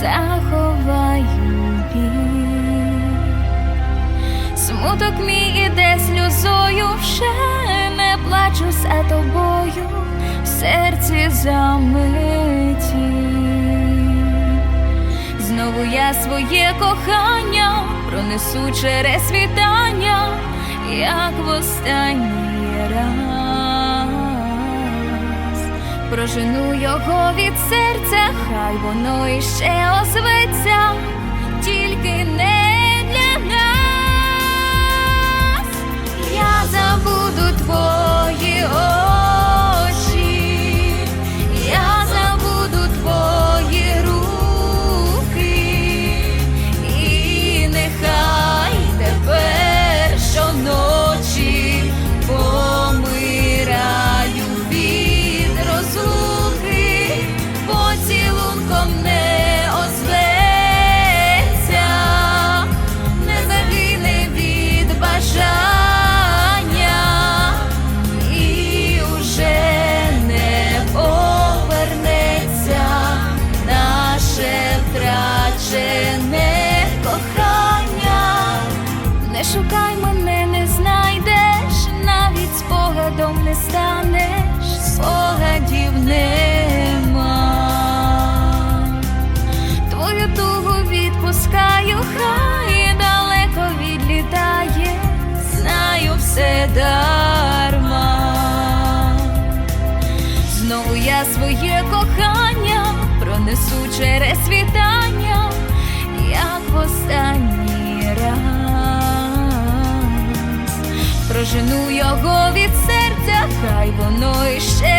заховаю. Смуток мій іде сльозою, ще не плачу за тобою, в серці замиті. Знову я своє кохання пронесу через вітання, як в останній раз. Прожену його від серця, хай воно іще озветься, шукай мене, не знайдеш, навіть спогадом не станеш, спогадів нема, твою тугу відпускаю, хай далеко відлітає, знаю все дарма, знову я своє кохання пронесу через вітання. vai, boa.